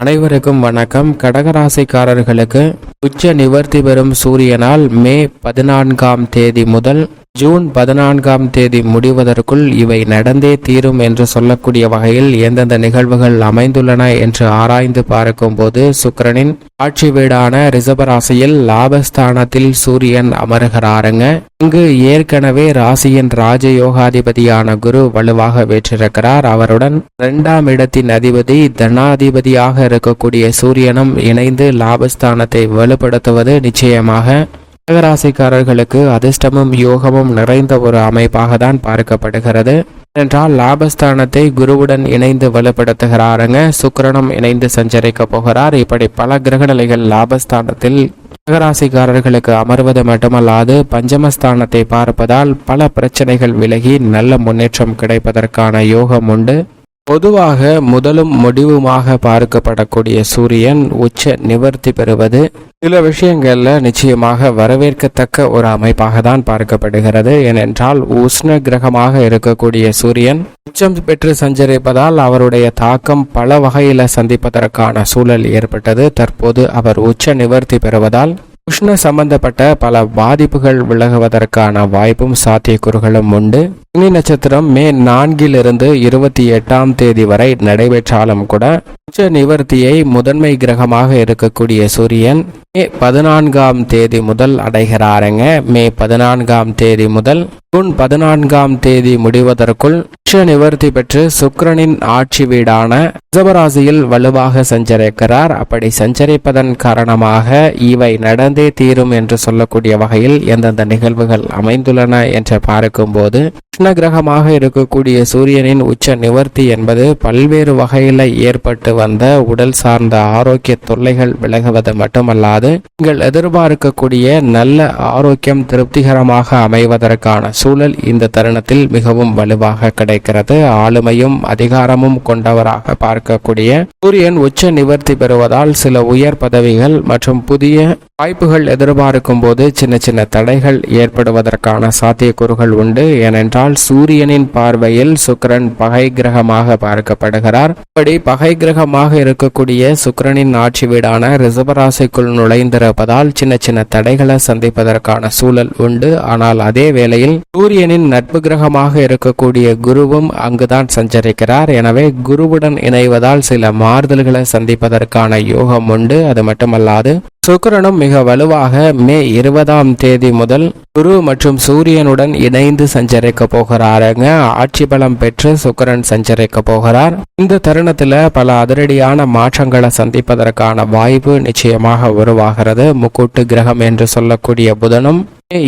அனைவருக்கும் வணக்கம். கடகராசிக்காரர்களுக்கு உச்ச நிவர்த்தி பெறும் சூரியனால் மே பதினான்காம் தேதி முதல் ஜூன் பதினான்காம் தேதி முடிவதற்குள் இவை நடந்தே தீரும் என்று சொல்லக்கூடிய வகையில் எந்தெந்த நிகழ்வுகள் அமைந்துள்ளன என்று ஆராய்ந்து பார்க்கும்போது சுக்கரனின் ஆட்சி வீடான ரிசபராசியில் லாபஸ்தானத்தில் சூரியன் அமருகிறாருங்க. இங்கு ஏற்கனவே ராசியின் ராஜயோகாதிபதியான குரு வலுவாக வெற்றிருக்கிறார். அவருடன் இரண்டாம் இடத்தின் அதிபதி தனாதிபதியாக இருக்கக்கூடிய சூரியனும் இணைந்து லாபஸ்தானத்தை வலுப்படுத்துவது நிச்சயமாக கடகராசிக்காரர்களுக்கு அதிர்ஷ்டமும் யோகமும் நிறைந்த ஒரு அமைப்பாக தான் பார்க்கப்படுகிறது. என்றால் லாபஸ்தானத்தை குருவுடன் இணைந்து வலுப்படுத்துகிறாருங்க. சுக்கரனும் இணைந்து சஞ்சரிக்க போகிறார். இப்படி பல கிரகநிலைகள் லாபஸ்தானத்தில் கடகராசிக்காரர்களுக்கு அமர்வது மட்டுமல்லாது பஞ்சமஸ்தானத்தை பார்ப்பதால் பல பிரச்சனைகள் விலகி நல்ல முன்னேற்றம் கிடைப்பதற்கான யோகம் உண்டு. பொதுவாக முதலும் முடிவுமாக பார்க்கப்படக்கூடிய சூரியன் உச்ச நிவர்த்தி பெறுவது சில விஷயங்கள்ல நிச்சயமாக வரவேற்கத்தக்க ஒரு அமைப்பாக தான் பார்க்கப்படுகிறது. ஏனென்றால் உஷ்ண கிரகமாக இருக்கக்கூடிய சூரியன் உச்சம் பெற்று சஞ்சரிப்பதால் அவருடைய தாக்கம் பல வகையில சந்திப்பதற்கான சூழல் ஏற்பட்டது. தற்போது அவர் உச்ச நிவர்த்தி பெறுவதால் உஷ்ண சம்பந்தப்பட்ட பல பாதிப்புகள் விலகுவதற்கான வாய்ப்பும் சாத்தியக்கூறுகளும் உண்டு. அக்னி நட்சத்திரம் மே நான்கிலிருந்து இருபத்தி எட்டாம் தேதி வரை நடைபெற்றாலும் கூட உச்ச நிவர்த்தியை முதன்மை கிரகமாக இருக்கக்கூடிய சூரியன் மே பதினான்காம் தேதி முதல் அடைகிறாருங்க. மே பதினான்காம் தேதி முதல் ஜூன் பதினான்காம் தேதி முடிவதற்குள் உச்ச நிவர்த்தி பெற்று சுக்கரனின் ஆட்சி வீடான ரிசவராசியில் வலுவாக சஞ்சரிக்கிறார். அப்படி சஞ்சரிப்பதன் காரணமாக இவை நடந்தே தீரும் என்று சொல்லக்கூடிய வகையில் எந்தெந்த நிகழ்வுகள் அமைந்துள்ளன என்று பார்க்கும்போது கிருஷ்ண கிரகமாக இருக்கக்கூடிய சூரியனின் உச்ச நிவர்த்தி என்பது பல்வேறு வகையில் ஏற்பட்டு வந்த உடல் சார்ந்த ஆரோக்கிய தொல்லைகள் விலகுவது மட்டுமல்லாது நீங்கள் எதிர்பார்க்கக்கூடிய நல்ல ஆரோக்கியம் திருப்திகரமாக அமைவதற்கான சூழல் இந்த தருணத்தில் மிகவும் வலுவாக கிடைக்கிறது. ஆளுமையும் அதிகாரமும் கொண்டவராக பார்க்கக்கூடிய சூரியன் உச்ச நிவர்த்தி பெறுவதால் சில உயர் பதவிகள் மற்றும் புதிய வாய்ப்புகள் எதிர்பார்க்கும் போது சின்ன சின்ன தடைகள் ஏற்படுவதற்கான சாத்தியக்கூறுகள் உண்டு. ஏனென்றால் சூரியனின் பார்வையில் சுக்கரன் பகை கிரகமாக பார்க்கப்படுகிறார். இப்படி பகை கிரகமாக இருக்கக்கூடிய சுக்கரனின் ஆட்சி வீடான ரிசபராசிக்குள் நுழைந்திருப்பதால் சின்ன சின்ன தடைகளை சந்திப்பதற்கான சூழல் உண்டு. ஆனால் அதே வேளையில் சூரியனின் நட்பு கிரகமாக இருக்கக்கூடிய குருவும் அங்குதான் சஞ்சரிக்கிறார். எனவே குருவுடன் இணைவதால் சில மாறுதல்களை சந்திப்பதற்கான யோகம் உண்டு. அது மட்டுமல்லாது சுக்கரனும் மிக வலுவாக மே இருபதாம் தேதி முதல் குரு மற்றும் சூரியனுடன் இணைந்து சஞ்சரிக்க போகிறாருங்க. ஆட்சி பலம் பெற்று சுக்கரன் சஞ்சரிக்க போகிறார். இந்த தருணத்துல பல அதிரடியான மாற்றங்களை சந்திப்பதற்கான வாய்ப்பு நிச்சயமாக உருவாகிறது. முக்கூட்டு கிரகம் என்று சொல்லக்கூடிய புதனும்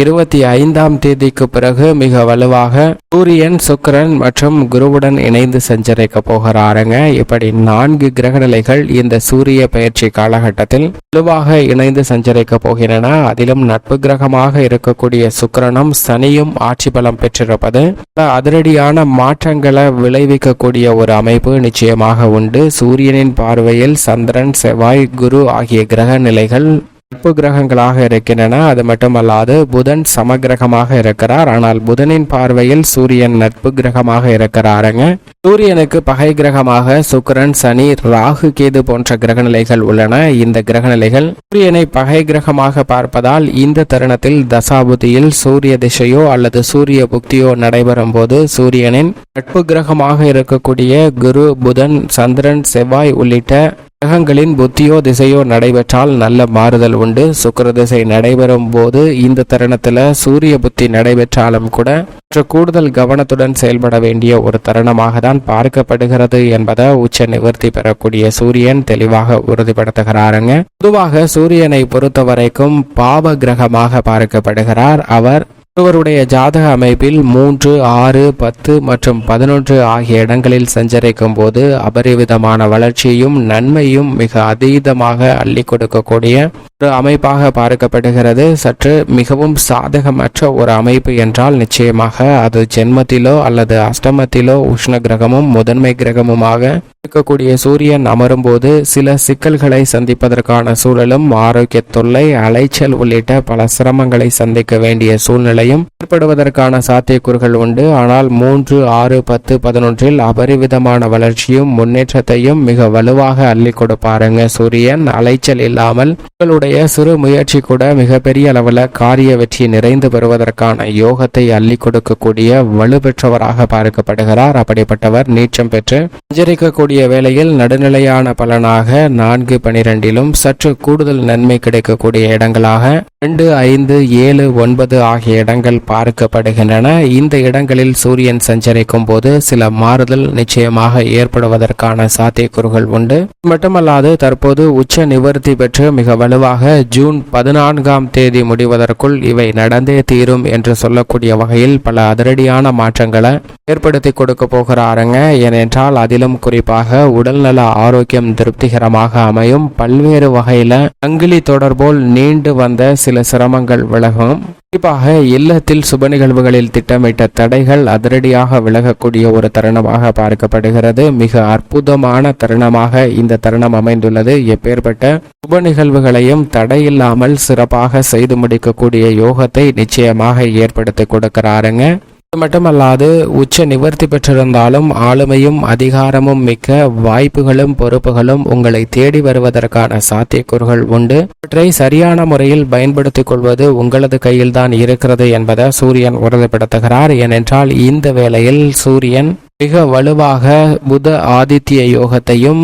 இருபத்தி ஐந்தாம் தேதிக்கு பிறகு மிக வலுவாக சூரியன் சுக்கிரன் மற்றும் குருவுடன் இணைந்து சஞ்சரிக்க போகிறாருங்க. இப்படி நான்கு கிரகநிலைகள் இந்த சூரிய பயிற்சி காலகட்டத்தில் வலுவாக இணைந்து சஞ்சரிக்க போகின்றன. அதிலும் நட்பு கிரகமாக இருக்கக்கூடிய சுக்கரனும் சனியும் ஆட்சி பலம் பெற்றிருப்பது அதிரடியான மாற்றங்களை விளைவிக்கக்கூடிய ஒரு அமைப்பு நிச்சயமாக உண்டு. சூரியனின் பார்வையில் சந்திரன் செவ்வாய் குரு ஆகிய கிரக நிலைகள் நட்பு கிரகங்களாக இருக்கின்றன. அது மட்டுமல்லாது புதன் சமகிரகமாக இருக்கிறார். ஆனால் புதனின் பார்வையில் சூரியன் நட்பு கிரகமாக இருக்கிறாருங்க. சூரியனுக்கு பகை கிரகமாக சுக்கரன் சனி ராகு கேது போன்ற கிரகநிலைகள் உள்ளன. இந்த கிரகநிலைகள் சூரியனை பகை கிரகமாக பார்ப்பதால் இந்த தருணத்தில் தசாபுதியில் சூரிய திசையோ அல்லது சூரிய புக்தியோ நடைபெறும் போது சூரியனின் நட்பு கிரகமாக இருக்கக்கூடிய குரு புதன் சந்திரன் செவ்வாய் உள்ளிட்ட கிரகங்களின் புத்தியோ திசையோ நடைபெற்றால் நல்ல மாறுதல் உண்டு. சுக்கர திசை நடைபெறும் போது இந்த தருணத்துல சூரிய புத்தி நடைபெற்றாலும் கூட மற்ற கூடுதல் கவனத்துடன் செயல்பட வேண்டிய ஒரு தருணமாக தான் பார்க்கப்படுகிறது என்பதை உச்ச நிவர்த்தி பெறக்கூடிய சூரியன் தெளிவாக உறுதிப்படுத்துகிறாருங்க. பொதுவாக சூரியனை பொறுத்த வரைக்கும் பாவ கிரகமாக பார்க்கப்படுகிறார். அவர் ஒருவருடைய ஜாதக அமைப்பில் மூன்று ஆறு பத்து மற்றும் பதினொன்று ஆகிய இடங்களில் சஞ்சரிக்கும் போது அபரிவிதமான வளர்ச்சியும் நன்மையும் மிக அதீதமாக அள்ளி கொடுக்கக்கூடிய ஒரு அமைப்பாக பார்க்கப்படுகிறது. சற்று மிகவும் சாதகமற்ற ஒரு அமைப்பு என்றால் நிச்சயமாக அது ஜென்மத்திலோ அல்லது அஷ்டமத்திலோ உஷ்ண கிரகமும் முதன்மை கிரகமுமாக இருக்கக்கூடிய சூரியன் அமரும்போது சில சிக்கல்களை சந்திப்பதற்கான சூழலும் ஆரோக்கிய தொல்லை அலைச்சல் உள்ளிட்ட பல சிரமங்களை சந்திக்க வேண்டிய சூழ்நிலை ஏற்படுவதற்கான சாத்தியக்கூறுகள் உண்டு. ஆனால் மூன்று ஆறு பத்து பதினொன்றில் அபரிவிதமான வளர்ச்சியும் முன்னேற்றத்தையும் மிக வலுவாக அள்ளி கொடுப்பாருங்க சூரியன். அலைச்சல் இல்லாமல் உங்களுடைய சிறு முயற்சி கூட மிகப்பெரிய அளவில் காரிய வெற்றி நிறைந்து பெறுவதற்கான யோகத்தை அள்ளி கொடுக்கக்கூடிய வலுப்பெற்றவராக பார்க்கப்படுகிறார். அப்படிப்பட்டவர் நீச்சம் பெற்று சஞ்சரிக்கக்கூடிய வேளையில் நடுநிலையான பலனாக நான்கு பனிரெண்டிலும் சற்று கூடுதல் நன்மை கிடைக்கக்கூடிய இடங்களாக ரெண்டு ஐந்து ஏழு ஒன்பது ஆகிய இடங்கள் பார்க்கப்படுகின்றன. இந்த இடங்களில் சூரியன் சஞ்சரிக்கும் போது சில மாறுதல் நிச்சயமாக ஏற்படுவதற்கான சாத்தியக்கூறுகள் உண்டு. மட்டுமல்லாது தற்போது உச்ச நிவர்த்தி பெற்று மிக வலுவாக ஜூன் பதினான்காம் தேதி முடிவதற்குள் இவை நடந்தே தீரும் என்று சொல்லக்கூடிய வகையில் பல அதிரடியான மாற்றங்களை ஏற்படுத்தி கொடுக்க போகிறாருங்க. ஏனென்றால் அதிலும் குறிப்பாக உடல்நல ஆரோக்கியம் திருப்திகரமாக அமையும். பல்வேறு வகையில சங்கிலி தொடர்போல் நீண்டு வந்த சில சிரமங்கள் விலகும். குறிப்பாக இல்லத்தில் சுப நிகழ்வுகளில் திட்டமிட்ட தடைகள் அதிரடியாக விலகக்கூடிய ஒரு தருணமாக பார்க்கப்படுகிறது. மிக அற்புதமான தருணமாக இந்த தருணம் அமைந்துள்ளது. எப்பேற்பட்ட சுப நிகழ்வுகளையும் தடையில்லாமல் சிறப்பாக செய்து முடிக்கக்கூடிய யோகத்தை நிச்சயமாக ஏற்படுத்தி கொடுக்கிறாருங்க. மட்டுமல்லாது உச்ச நிவர்த்தி பெற்றிருந்தாலும் ஆளுமையும் அதிகாரமும் மிக்க வாய்ப்புகளும் பொறுப்புகளும் உங்களை தேடி வருவதற்கான சாத்தியக்கூறுகள் உண்டு. இவற்றை சரியான முறையில் பயன்படுத்திக் கொள்வது உங்களது கையில்தான் இருக்கிறது என்பதை சூரியன் உறுதிப்படுத்துகிறார். ஏனென்றால் இந்த வேளையில் சூரியன் மிக வலுவாக புத ஆதித்ய யோகத்தையும்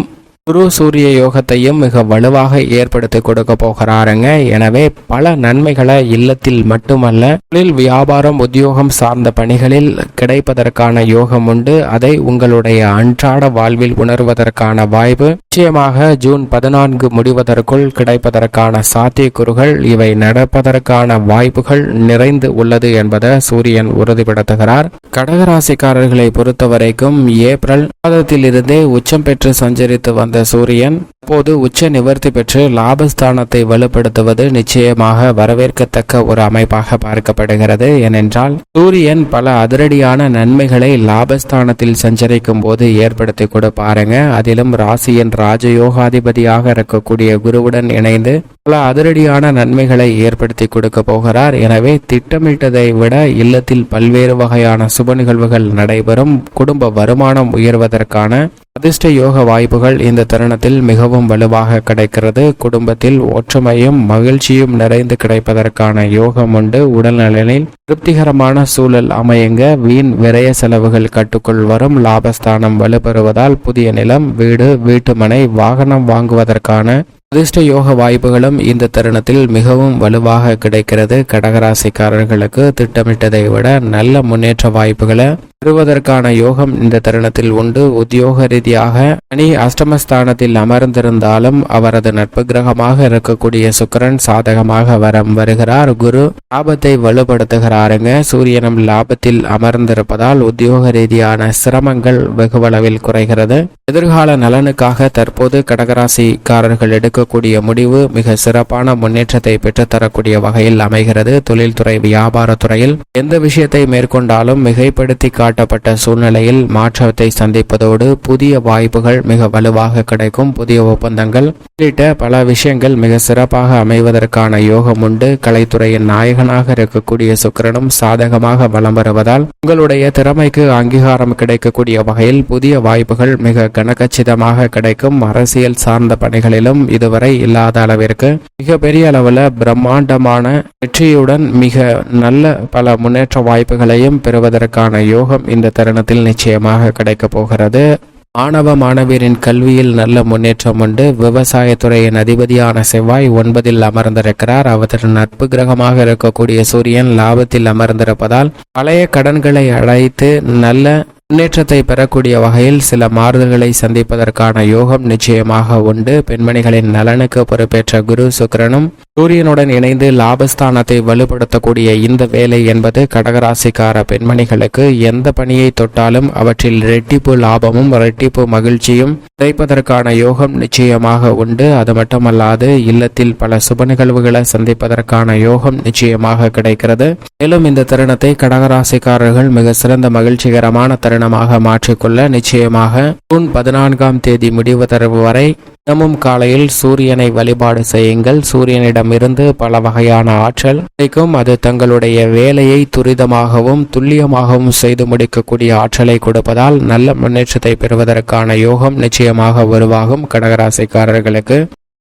குரு சூரிய யோகத்தையும் மிக வலுவாக ஏற்படுத்தி கொடுக்க போகிறாருங்க. எனவே பல நன்மைகளை இல்லத்தில் மட்டுமல்ல தொழில் வியாபாரம் உத்தியோகம் சார்ந்த பணிகளில் கிடைப்பதற்கான யோகம் உண்டு. அதை உங்களுடைய அன்றாட வாழ்வில் உணர்வதற்கான வாய்ப்பு. நிச்சயமாக ஜூன் பதினான்கு முடிவதற்குள் கிடைப்பதற்கான சாத்தியக்கூறுகள் இவை நடப்பதற்கான வாய்ப்புகள் நிறைந்து உள்ளது என்பதை சூரியன் உறுதிப்படுத்துகிறார். கடகராசிக்காரர்களை பொறுத்தவரைக்கும் ஏப்ரல் மாதத்திலிருந்தே உச்சம் பெற்று சஞ்சரித்து வந்த சூரியன் இப்போது உச்ச நிவர்த்தி பெற்று லாபஸ்தானத்தை வலுப்படுத்துவது நிச்சயமாக வரவேற்கத்தக்க ஒரு அமைப்பாக பார்க்கப்படுகிறது. ஏனென்றால் சூரியன் பல அதிரடியான நன்மைகளை லாபஸ்தானத்தில் சஞ்சரிக்கும் போது ஏற்படுத்தி கொடுப்பாருங்க. அதிலும் ராசியின் ராஜயோகாதிபதியாக இருக்கக்கூடிய குருவுடன் இணைந்து பல அதிரடியான நன்மைகளை ஏற்படுத்தி கொடுக்க போகிறார். எனவே திட்டமிட்டதை விட இல்லத்தில் பல்வேறு வகையான சுப நிகழ்வுகள் நடைபெறும். குடும்ப வருமானம் உயர்வதற்கான அதிர்ஷ்ட யோக வாய்ப்புகள் இந்த தருணத்தில் மிகவும் வலுவாக கிடைக்கிறது. குடும்பத்தில் ஒற்றுமையும் மகிழ்ச்சியும் நிறைந்து கிடைப்பதற்கான யோகம் உண்டு. உடல் நலனில் திருப்திகரமான சூழல் அமையுங்க வீண் விரய செலவுகள் கட்டுக்குள் வரும். லாபஸ்தானம் வலுப்பெறுவதால் புதிய நிலம் வீடு வீட்டுமனை வாகனம் வாங்குவதற்கான அதிர்ஷ்ட யோக வாய்ப்புகளும் இந்த தருணத்தில் மிகவும் வலுவாக கிடைக்கிறது. கடகராசிக்காரர்களுக்கு திட்டமிட்டதை விட நல்ல முன்னேற்ற வாய்ப்புகளை பெறுவதற்கான யோகம் இந்த தருணத்தில் உண்டு. உத்தியோக ரீதியாக சனி அஷ்டமஸ்தானத்தில் அமர்ந்திருந்தாலும் அவரது நட்பு கிரகமாக இருக்கக்கூடிய சுக்கிரன் சாதகமாக வரம் வருகிறார். குரு லாபத்தை வலுப்படுத்துகிறாருங்க. சூரியனும் லாபத்தில் அமர்ந்திருப்பதால் உத்தியோக ரீதியான சிரமங்கள் வெகுவளவில் குறைகிறது. எதிர்கால நலனுக்காக தற்போது கடகராசிக்காரர்கள் எடுக்கக்கூடிய முடிவு மிக சிறப்பான முன்னேற்றத்தை பெற்றுத்தரக்கூடிய வகையில் அமைகிறது. தொழில்துறை வியாபாரத்துறையில் எந்த விஷயத்தை மேற்கொண்டாலும் மிகைப்படுத்தி காட்டப்பட்ட சூழ்நிலையில் மாற்றத்தை சந்திப்பதோடு புதிய வாய்ப்புகள் மிக வலுவாக கிடைக்கும். புதிய ஒப்பந்தங்கள் உள்ளிட்ட பல விஷயங்கள் மிக சிறப்பாக அமைவதற்கான யோகம் உண்டு. கலைத்துறையின் நாயகனாக இருக்கக்கூடிய சுக்கிரனும் சாதகமாக வலம் வருவதால் உங்களுடைய திறமைக்கு அங்கீகாரம் கிடைக்கக்கூடிய வகையில் புதிய வாய்ப்புகள் மிக கனகச்சிதமாக கிடைக்கும். அரசியல் சார்ந்த பணிகளிலும் இதுவரை இல்லாத அளவிற்கு மிக பெரிய அளவில் பிரம்மாண்டமான வெற்றியுடன் மிக நல்ல பல முன்னேற்ற வாய்ப்புகளையும் பெறுவதற்கான யோகம் இந்த தருணத்தில் நிச்சயமாக கிடைக்கப் போகிறது. மாணவ மாணவியரின் கல்வியில் நல்ல முன்னேற்றம் உண்டு. விவசாயத்துறையின் அதிபதியான செவ்வாய் ஒன்பதில் அமர்ந்திருக்கிறார். அவர் நட்பு கிரகமாக இருக்கக்கூடிய சூரியன் லாபத்தில் அமர்ந்திருப்பதால் பழைய கடன்களை அழைத்து நல்ல முன்னேற்றத்தை பெறக்கூடிய வகையில் சில மாறுதல்களை சந்திப்பதற்கான யோகம் நிச்சயமாக உண்டு. பெண்மணிகளின் நலனுக்கு பொறுப்பேற்ற குரு சுக்கிரனும் சூரியனுடன் இணைந்து லாபஸ்தானத்தை வலுப்படுத்தக்கூடிய இந்த வேலை என்பது கடகராசிக்கார பெண்மணிகளுக்கு எந்த பணியை தொட்டாலும் அவற்றில் ரெட்டிப்பு லாபமும் ரெட்டிப்பு மகிழ்ச்சியும் கிடைப்பதற்கான யோகம் நிச்சயமாக உண்டு. அது மட்டுமல்லாது இல்லத்தில் பல சுப நிகழ்வுகளை சந்திப்பதற்கான யோகம் நிச்சயமாக கிடைக்கிறது. மேலும் இந்த தருணத்தை கடகராசிக்காரர்கள் மிக சிறந்த மகிழ்ச்சிகரமான தருணமாக மாற்றிக்கொள்ள நிச்சயமாக ஜூன் பதினான்காம் தேதி முடிவு தரவு வரை தினமும் காலையில் சூரியனை வழிபாடு செய்யுங்கள். சூரியனிடமிருந்து பல வகையான ஆற்றல் கிடைக்கும். அது தங்களுடைய வேலையை துரிதமாகவும் துல்லியமாகவும் செய்து முடிக்கக்கூடிய ஆற்றலை கொடுப்பதால் நல்ல முன்னேற்றத்தை பெறுவதற்கான யோகம் நிச்சயமாக உருவாகும். கடகராசிக்காரர்களுக்கு